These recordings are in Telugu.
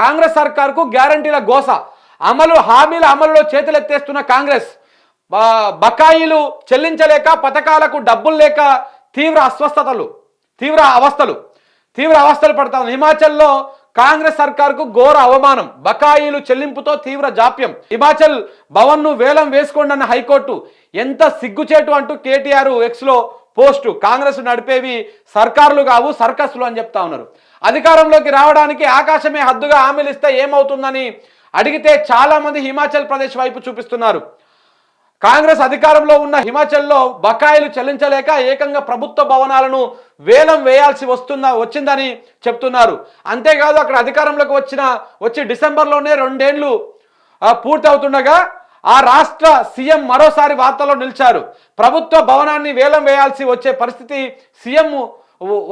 కాంగ్రెస్ సర్కార్కు గ్యారంటీల గోస. అమలు హామీల అమలులో చేతులెత్తేస్తున్న కాంగ్రెస్. బకాయిలు చెల్లించలేక పథకాలకు డబ్బులు లేక తీవ్ర అస్వస్థతలు తీవ్ర అవస్థలు తీవ్ర అవస్థలు పడతాను హిమాచల్లో కాంగ్రెస్ సర్కార్కు ఘోర అవమానం. బకాయిలు చెల్లింపుతో తీవ్ర జాప్యం. హిమాచల్ భవన్ను వేలం వేసుకోండి అన్న హైకోర్టు ఎంత సిగ్గుచేటు అంటూ కేటీఆర్ ఎక్స్లో పోస్టు కాంగ్రెస్ నడిపేవి సర్కారులు కావు సర్కస్లు అని చెప్తా ఉన్నారు. అధికారంలోకి రావడానికి ఆకాశమే హద్దుగా హామీలు ఇస్తే ఏమవుతుందని అడిగితే చాలామంది హిమాచల్ ప్రదేశ్ వైపు చూపిస్తున్నారు. కాంగ్రెస్ అధికారంలో ఉన్న హిమాచల్లో బకాయిలు చెల్లించలేక ఏకంగా ప్రభుత్వ భవనాలను వేలం వేయాల్సి వస్తుందా వచ్చిందని చెప్తున్నారు. అంతేకాదు అక్కడ అధికారంలోకి వచ్చిన వచ్చి డిసెంబర్లోనే రెండేళ్ళు పూర్తవుతుండగా ఆ రాష్ట్ర సీఎం మరోసారి వార్తల్లో నిలిచారు. ప్రభుత్వ భవనాన్ని వేలం వేయాల్సి వచ్చే పరిస్థితి సీఎం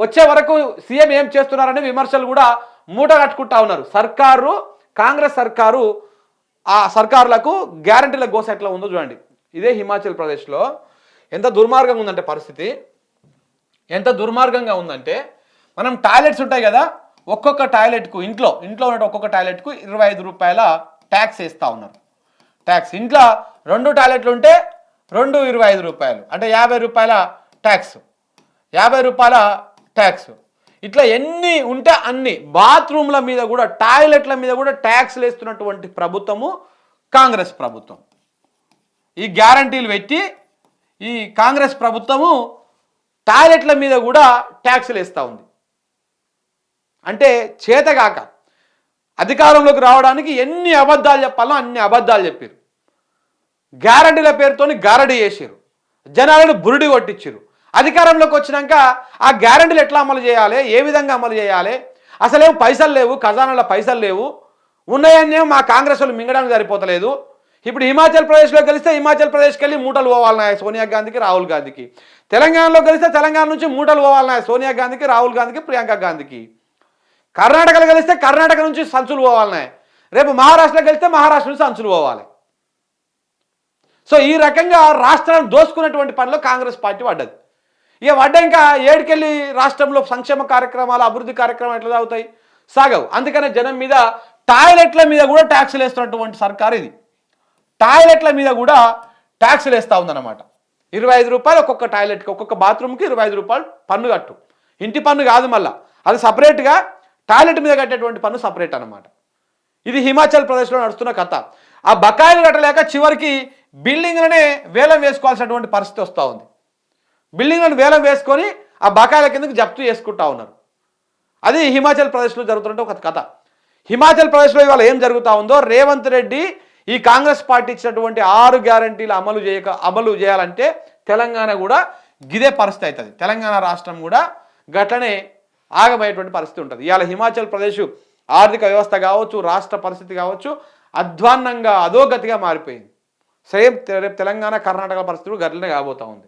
వచ్చే వరకు సీఎం ఏం చేస్తున్నారనే విమర్శలు కూడా మూట కట్టుకుంటా ఉన్నారు. సర్కారు కాంగ్రెస్ సర్కారు ఆ సర్కారులకు గ్యారంటీల గోస ఎట్లా ఉందో చూడండి. ఇదే హిమాచల్ ప్రదేశ్లో ఎంత దుర్మార్గంగా ఉందంటే పరిస్థితి. ఎంత దుర్మార్గంగా ఉందంటే మనం టాయిలెట్స్ ఉంటాయి కదా ఒక్కొక్క టాయిలెట్కు ఇంట్లో ఇంట్లో ఉన్న ఒక్కొక్క టాయిలెట్కు ఇరవై ఐదు రూపాయల ట్యాక్స్ వేస్తూ ఉన్నారు. ట్యాక్స్ ఇంట్లో రెండు టాయిలెట్లు ఉంటే రెండు ఇరవై ఐదు రూపాయలు అంటే యాభై రూపాయల ట్యాక్స్ యాభై రూపాయల ట్యాక్స్ ఇట్లా ఎన్ని ఉంటే అన్ని బాత్రూమ్ల మీద కూడా టాయిలెట్ల మీద కూడా ట్యాక్స్లు వేస్తున్నటువంటి ప్రభుత్వము కాంగ్రెస్ ప్రభుత్వం. ఈ గ్యారంటీలు పెట్టి ఈ కాంగ్రెస్ ప్రభుత్వము టాయిలెట్ల మీద కూడా ట్యాక్సులు వేస్తూ ఉంది. అంటే చేతగాక అధికారంలోకి రావడానికి ఎన్ని అబద్ధాలు చెప్పాలో అన్ని అబద్ధాలు చెప్పారు. గ్యారంటీల పేరుతోని గారడీ చేసారు జనాలను బురుడి కొట్టించారు. అధికారంలోకి వచ్చినాక ఆ గ్యారంటీలు ఎట్లా అమలు చేయాలి? ఏ విధంగా అమలు చేయాలి? అసలేం పైసలు లేవు ఖజానాలో పైసలు లేవు. ఉన్నాయన్నీ మా కాంగ్రెస్ వాళ్ళు మింగడానికి సరిపోతలేదు. ఇప్పుడు హిమాచల్ ప్రదేశ్లో కలిస్తే హిమాచల్ ప్రదేశ్కి వెళ్ళి మూటలు పోవాలన్నాయి సోనియా గాంధీకి రాహుల్ గాంధీకి. తెలంగాణలో కలిస్తే తెలంగాణ నుంచి మూటలు పోవాలన్నాయి సోనియా గాంధీకి రాహుల్ గాంధీకి ప్రియాంక గాంధీకి. కర్ణాటకలో కలిస్తే కర్ణాటక నుంచి సంచులు పోవాలనే రేపు మహారాష్ట్రలో కలిస్తే మహారాష్ట్ర నుంచి సంచులు పోవాలి. సో ఈ రకంగా రాష్ట్రాన్ని దోసుకున్నటువంటి పనిలో కాంగ్రెస్ పార్టీ పడ్డది. ఇక పడ్డ ఇంకా ఏడుకెళ్ళి రాష్ట్రంలో సంక్షేమ కార్యక్రమాలు అభివృద్ధి కార్యక్రమాలు ఎట్లా అవుతాయి సాగవు. అందుకనే జనం మీద టాయిలెట్ల మీద కూడా ట్యాక్సులు వేస్తున్నటువంటి సర్కార్ ఇది. టాయిలెట్ల మీద కూడా ట్యాక్సులు వేస్తూ ఉందన్నమాట. ఇరవై ఐదు రూపాయలు ఒక్కొక్క టాయిలెట్కి ఒక్కొక్క బాత్రూమ్కి ఇరవై ఐదు రూపాయలు పన్ను కట్టు. ఇంటి పన్ను కాదు మళ్ళా. అది సపరేట్గా టాయిలెట్ మీద కట్టేటువంటి పన్ను సపరేట్ అన్నమాట. ఇది హిమాచల్ ప్రదేశ్లో నడుస్తున్న కథ. ఆ బకాయిలు కట్టలేక చివరికి బిల్డింగ్లనే వేలం వేసుకోవాల్సినటువంటి పరిస్థితి వస్తూ ఉంది. బిల్డింగ్లను వేలం వేసుకొని ఆ బకాయిల కిందకు జప్తు చేసుకుంటా ఉన్నారు. అది హిమాచల్ ప్రదేశ్లో జరుగుతుంటే ఒక కథ. హిమాచల్ ప్రదేశ్లో ఇవాళ ఏం జరుగుతూ ఉందో రేవంత్ రెడ్డి ఈ కాంగ్రెస్ పార్టీ ఇచ్చినటువంటి ఆరు గ్యారంటీలు అమలు చేయక అమలు చేయాలంటే తెలంగాణ కూడా గిదే పరిస్థితి అవుతుంది. తెలంగాణ రాష్ట్రం కూడా గట్లనే ఆగమయ్యేటువంటి పరిస్థితి ఉంటుంది. ఇవాళ హిమాచల్ ప్రదేశ్ ఆర్థిక వ్యవస్థ కావచ్చు రాష్ట్ర పరిస్థితి కావచ్చు అధ్వాన్నంగా అధోగతిగా మారిపోయింది. సేమ్ రేపు తెలంగాణ కర్ణాటక పరిస్థితులు గట్లనే కాబోతూ ఉంది.